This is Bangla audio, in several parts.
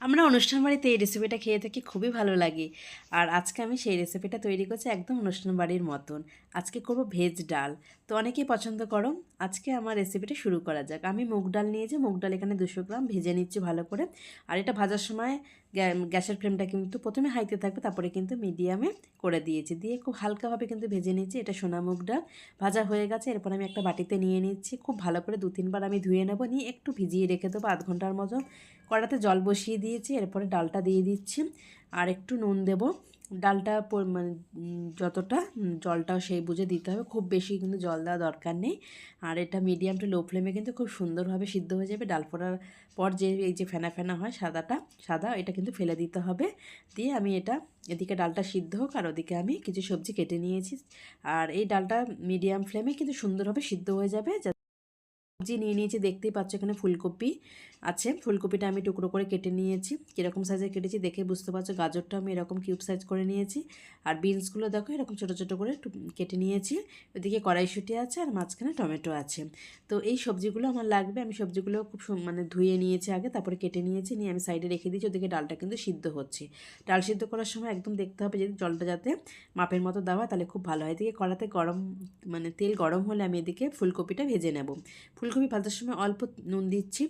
আমরা অনুষ্ঠান বাড়িতে এই রেসিপিটা খেয়ে থাকি, খুবই ভালো লাগে। আর আজকে আমি সেই রেসিপিটা তৈরি করছি একদম অনুষ্ঠান বাড়ির মতন। আজকে করব ভেজ ডাল। তো অনেকেই পছন্দ করো, আজকে আমার রেসিপিটা শুরু করা যাক। আমি মুগ ডাল নিয়ে নিয়েছি, মুগ ডাল এখানে দুশো গ্রাম, ভেজে নিচ্ছি ভালো করে। আর এটা ভাজার সময় গ্যাসের ফ্লেমটা কিন্তু প্রথমে হাইতে থাকবে, তারপরে কিন্তু মিডিয়ামে করে দিয়েছি। দিয়ে খুব হালকাভাবে কিন্তু ভেজে নিয়েছি, এটা সোনা মুখ ডাল, ভাজা হয়ে গেছে। এরপর আমি একটা বাটিতে নিয়ে নিচ্ছি, খুব ভালো করে দু তিনবার আমি ধুয়ে নেব, নিয়ে একটু ভিজিয়ে রেখে দেবো আধ ঘণ্টার মতো কড়াতে জল বসিয়ে দিয়েছি, এরপরে ডালটা দিয়ে দিচ্ছি। আর একটু নুন দেব। ডালটা মানে যতটা জলটা সেই বুঝে দিতে হবে। খুব বেশি কিন্তু জল দেওয়া দরকার নেই। আর এটা মিডিয়াম টু লো ফ্লেমে কিন্তু খুব সুন্দরভাবে সিদ্ধ হয়ে যাবে। ডাল ফোড়ার পর যে, এই যে ফেনা ফেনা হয় সাদাটা, সাদা, এটা কিন্তু ফেলে দিতে হবে। দিয়ে আমি এটা, এদিকে ডালটা সিদ্ধ হোক আর ওদিকে আমি কিছু সবজি কেটে নিয়েছি। আর এই ডালটা মিডিয়াম ফ্লেমে কিন্তু সুন্দরভাবে সিদ্ধ হয়ে যাবে। সবজি নিয়ে নিয়েছি, দেখতেই পাচ্ছ এখানে ফুলকপি আছে। ফুলকপিটা আমি টুকরো করে কেটে নিয়েছি। কীরকম সাইজে কেটেছি দেখে বুঝতে পারছ। গাজরটা আমি এরকম কিউব সাইজ করে নিয়েছি। আর বিনসগুলো দেখো, এরকম ছোটো ছোটো করে কেটে নিয়েছি। ওদিকে কড়াইশুঁটি আছে আর মাঝখানে টমেটো আছে। তো এই সবজিগুলো আমার লাগবে। আমি সবজিগুলো খুব মানে ধুয়ে নিয়েছি আগে, তারপরে কেটে নিয়েছি। নিয়ে আমি সাইডে রেখে দিয়েছি। ওদিকে ডালটা কিন্তু সিদ্ধ হচ্ছে। ডাল সিদ্ধ করার সময় একদম দেখতে হবে যদি জলটা যাতে মাপের মতো দেওয়া তাহলে খুব ভালো হয়। এদিকে কড়াতে গরম মানে তেল গরম হলে আমি এদিকে ফুলকপিটা ভেজে নেব। ফুলকপি ভাজার সময় অল্প নুন দিচ্ছি।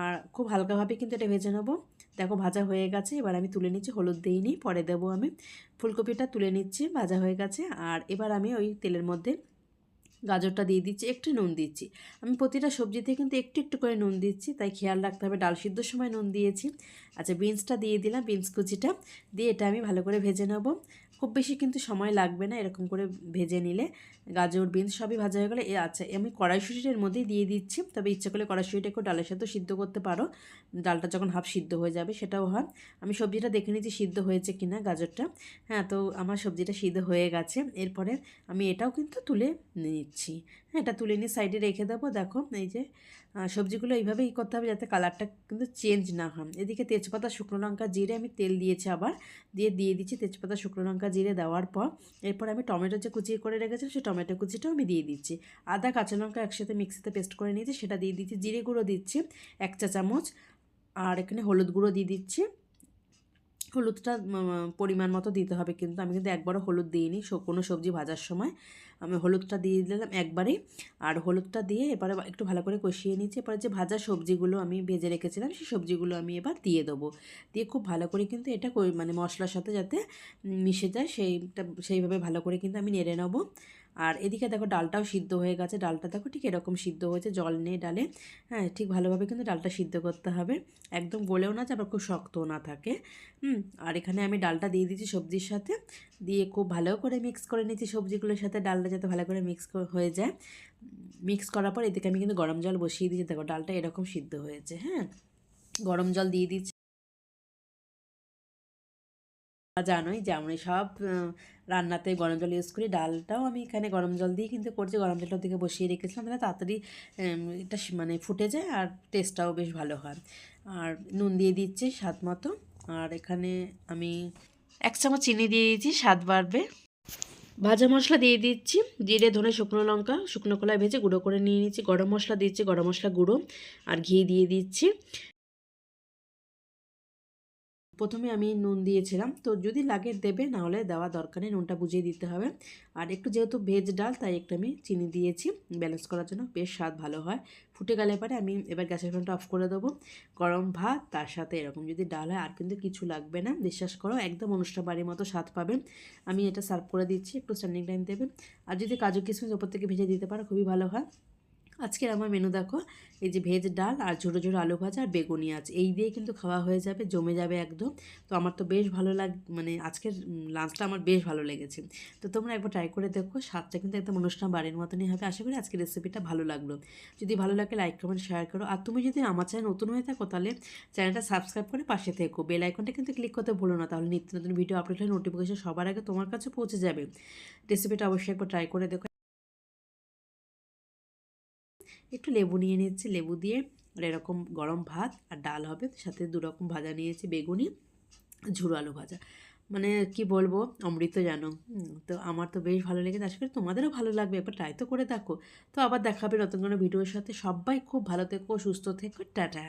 আর খুব হালকাভাবে কিন্তু এটা ভেজে নেব। দেখো ভাজা হয়ে গেছে, এবার আমি তুলে নিচ্ছি, হলুদ দিইনি, পরে দেবো আমি। ফুলকপিটা তুলে নিচ্ছি, ভাজা হয়ে গেছে। আর এবার আমি ওই তেলের মধ্যে গাজরটা দিয়ে দিচ্ছি, একটু নুন দিচ্ছি। আমি প্রতিটা সবজিতে কিন্তু একটু একটু করে নুন দিচ্ছি, তাই খেয়াল রাখতে হবে, ডাল সিদ্ধর সময় নুন দিয়েছি। আচ্ছা বিনসটা দিয়ে দিলাম, বিনস কুচিটা, দিয়ে এটা আমি ভালো করে ভেজে নেব। খুব বেশি কিন্তু সময় লাগবে না এরকম করে ভেজে নিলে। গাজর, বিনস সবই ভাজা হয়ে গেলে এ আচ্ছা আমি কড়াইশুঁটিটার মধ্যেই দিয়ে দিচ্ছি। তবে ইচ্ছা করলে কড়াইশুঁটিটা একটু ডালের সাথে সিদ্ধ করতে পারো। ডালটা যখন হাফ সিদ্ধ হয়ে যাবে সেটাও হয়। আমি সবজিটা দেখে নিচ্ছি সিদ্ধ হয়েছে কি না গাজরটা। হ্যাঁ তো আমার সবজিটা সিদ্ধ হয়ে গেছে। এরপরে আমি এটাও কিন্তু তুলে নিচ্ছি। এটা তুলে নিয়ে সাইডে রেখে দেবো। দেখো, এই যে সবজিগুলো এইভাবেই করতে হবে যাতে কালারটা কিন্তু চেঞ্জ না হয়। এদিকে তেজপাতা, শুকনো লঙ্কা, জিরে আমি তেল দিয়েছি আবার। দিয়ে দিয়ে দিচ্ছি তেজপাতা, শুকনো লঙ্কা, জিরে দেওয়ার পর। এরপর আমি টমেটো যে কুচিয়ে করে রেখেছিলাম, সেই টমেটো কুচিটাও আমি দিয়ে দিচ্ছি। আদা, কাঁচা লঙ্কা একসাথে মিক্সিতে পেস্ট করে নিয়েছি, সেটা দিয়ে দিচ্ছি। জিরে গুঁড়ো দিচ্ছি, এক চা চামচ আর এখানে হলুদ গুঁড়ো দিয়ে দিচ্ছি। হলুদটা পরিমাণ মতো দিতে হবে কিন্তু। আমি কিন্তু একবারও হলুদ দিইনি কোনো সবজি ভাজার সময়। আমি হলুদটা দিয়ে দিলাম একবারেই আর হলুদটা দিয়ে এবারে একটু ভালো করে কষিয়ে নিচ্ছি এবারে যে ভাজা সবজিগুলো আমি ভেজে রেখেছিলাম, সেই সবজিগুলো আমি এবার দিয়ে দেবো। দিয়ে খুব ভালো করে কিন্তু এটা মানে মশলার সাথে যাতে মিশে যায়, সেইটা, সেইভাবে ভালো করে কিন্তু আমি নেড়ে নেব। আর এদিকে দেখো ডালটাও সিদ্ধ হয়ে গেছে, ডালটা দেখো ঠিক এরকম সিদ্ধ হয়েছে, জল নেই ডালে। হ্যাঁ ঠিক ভালোভাবে কিন্তু ডালটা সিদ্ধ করতে হবে। একদম গলেও না যে আবার খুব শক্তও না থাকে। হুম, আর এখানে আমি ডালটা দিয়ে দিচ্ছি সবজির সাথে। দিয়ে খুব ভালো করে মিক্স করে নিচ্ছি সবজিগুলোর সাথে ডালটা, যাতে ভালো করে মিক্স হয়ে যায়। মিক্স করার পর এদিকে আমি কিন্তু গরম জল বসিয়ে দিয়েছি। দেখো ডালটা এরকম সিদ্ধ হয়েছে হ্যাঁ। গরম জল দিয়ে দিচ্ছি। জানোই যে আমি সব রান্নাতে গরম জল ইউজ করি। ডালটাও আমি এখানে গরম জল দিয়ে কিন্তু করছি, গরম জলটা দিকে বসিয়ে রেখেছিলাম। তাহলে তাড়াতাড়ি এটা মানে ফুটে যায় আর টেস্টটাও বেশ ভালো হয়। আর নুন দিয়ে দিচ্ছি স্বাদ মতো। আর এখানে আমি এক চামচ চিনি দিয়ে দিয়েছি, স্বাদ বাড়বে। ভাজা মশলা দিয়ে দিচ্ছি, জিরে, ধনে, শুকনো লঙ্কা, শুকনো কলায় ভেজে গুঁড়ো করে নিয়ে নিচ্ছি। গরম মশলা দিচ্ছি, গরম মশলা গুঁড়ো। আর ঘি দিয়ে দিচ্ছি। প্রথমে আমি নুন দিয়েছিলাম। তো যদি লাগে দেবে না হলে দেওয়া দরকার নেই, নুনটা বুঝিয়ে দিতে হবে। আর একটু যেহেতু ভেজ ডাল, তাই একটু আমি চিনি দিয়েছি। ব্যালেন্স করার জন্য বেশ স্বাদ ভালো হয়। ফুটে গেলে পরে আমি এবার গ্যাসের ফ্লেমটা অফ করে দেবো। গরম ভাত, তার সাথে এরকম যদি ডাল হয়, আর কিন্তু কিছু লাগবে না। বিশ্বাস করো, একদম অনুষ্ঠান বাড়ির মতো স্বাদ পাবেন আমি এটা সার্ভ করে দিচ্ছি, একটু স্ট্যান্ডিং টাইম দেবেন আর যদি কাজু কিশমিশ ওপর থেকে ভেজে দিতে পারো, খুবই ভালো হয়। আজকের আমার মেনু দেখো। এই যে ভেজ ডাল আর ঝোড়ো ঝোড়ো আলু ভাজা আর বেগুনি আছে এই দিয়ে কিন্তু খাওয়া হয়ে যাবে, জমে যাবে একদম। তো আমার তো বেশ ভালো লাগ মানে আজকের লাঞ্চটা আমার বেশ ভালো লেগেছে। তো তোমরা একবার ট্রাই করে দেখো, স্বাদটা কিন্তু একদম অনুষ্ঠান বাড়ির মতনই হবে। আশা করি আজকের রেসিপিটা ভালো লাগল। যদি ভালো লাগে লাইক কমেন্ট শেয়ার করো। আর তুমি যদি আমার চ্যানেল নতুন হয়ে থাকো, তাহলে চ্যানেলটা সাবস্ক্রাইব করে পাশে থেকো। বেল আইকনটা কিন্তু ক্লিক করতে ভুলো না, তাহলে নিত্য নতুন ভিডিও আপলোড হলে নোটিফিকেশন সবার আগে তোমার কাছে পৌঁছে যাবে। রেসিপিটা অবশ্যই একবার ট্রাই করে দেখো। একটু লেবু নিয়ে নিচ্ছি লেবু দিয়ে আর এরকম গরম ভাত আর ডাল হবে সাথে দু রকম ভাজা নিয়েছি, বেগুনি, ঝুড়ো আলু ভাজা। মানে কি বলব, অমৃত জানো তো আমার তো বেশ ভালো লেগেছে, আশা করি তোমাদেরও ভালো লাগবে, একবার ট্রাই তো করে দেখো। তো আবার দেখাবে নতুন কোনো ভিডিওর সাথে, সবাই খুব ভালো থেকো, সুস্থ থেকো, টাটা।